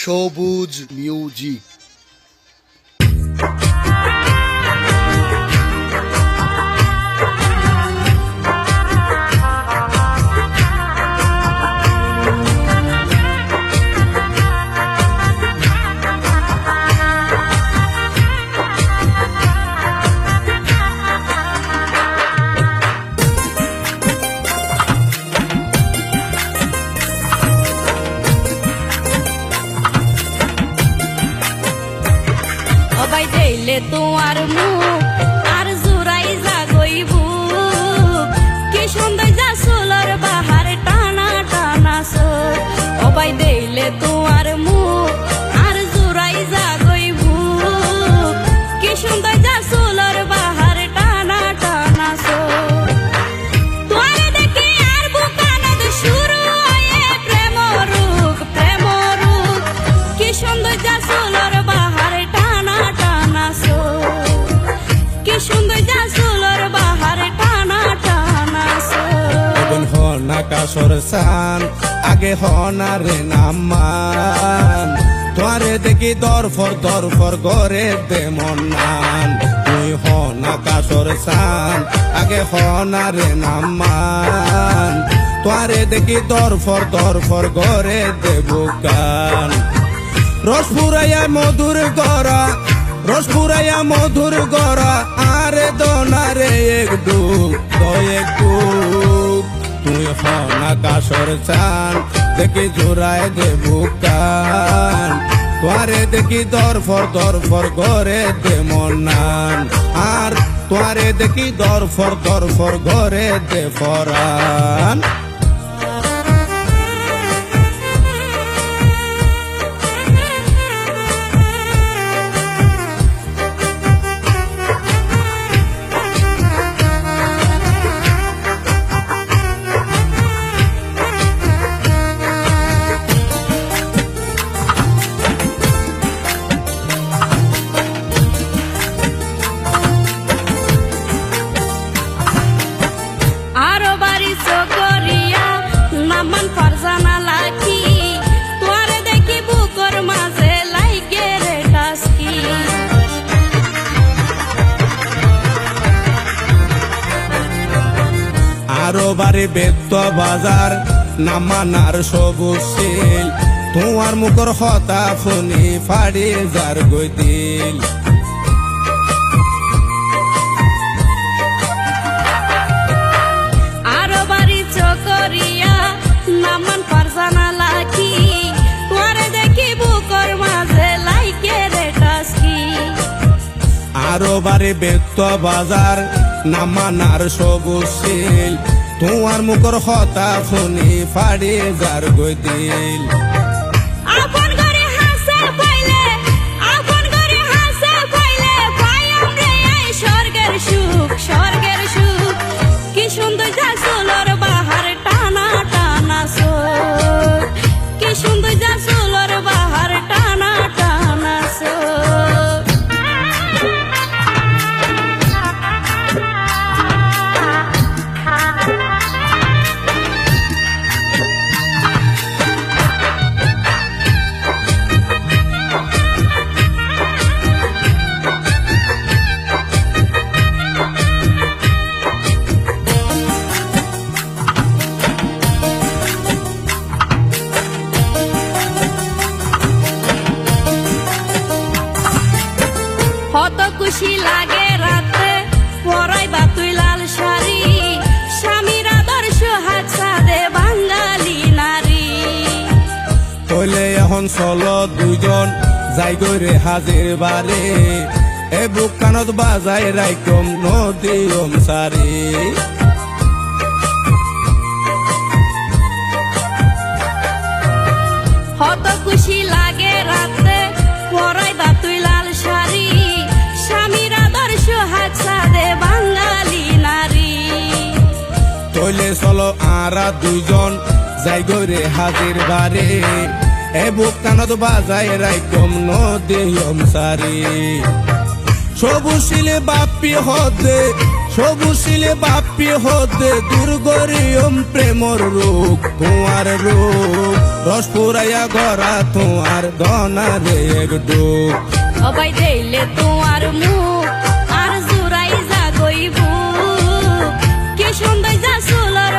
সবুজ মিউজিক। অবাই দেইলে তোমার মুখ কাসর সান আগে হনা রে নামান তোরে দেখি দরফর দরফর করে দে মন নান। তুই হনা কাসর সান আগে হনা রে নামান তোরে দেখি দরফর দরফর করে দে বুকান। রস মধুর গড়া, রস ফুরাইয়া মধুর গড়া, আরে দোনারে এক ডুব এক ডুব হনা কাসর চান, দেখি জোড়ায় দে বুকান। তোয়ারে দেখি দরফর দরফর ঘরে দে মনান। আর তোয়ারে দেখি দরফর দরফর ঘরে দে ফরান। আরও বেত্ত বাজার নামানার সবুজ শিল। তোমার মুখর হতা ফনি ফাড়ি যার গৈদিল আরও আরও বাড়ি বেত্ত বাজার নামানার সবুশীল শিল তোমার মুখর হতা শুনি ফাড়ি যার গৈদিল। আপন কত খুশি লাগে রাতে। পরাই বা তুই লাল শাড়ি। স্বামীর আদর্শ হাত সাদে বাঙালি নারী। হলে এখন চলো দুজন যাই গৈ রে হাজির বারে এ বুক কানত বাজাই রাইকম নদী সারি আমারা দুজন যাই গরে হাজির বারে এ বুক টানত বাজায় রাইকম নদেহম সারে সবুশিলে বাপি হতে সবুশিলে বাপি হতে দুর্গরিয়ম প্রেমর রোগ তোমার রোগ রস পুরাইয়া গড়া তোমার দনারে এক ডোক অবাই দেইলে তোমার মুখ, আর জুরাই যা গইব কি সুন্দর যা সুলার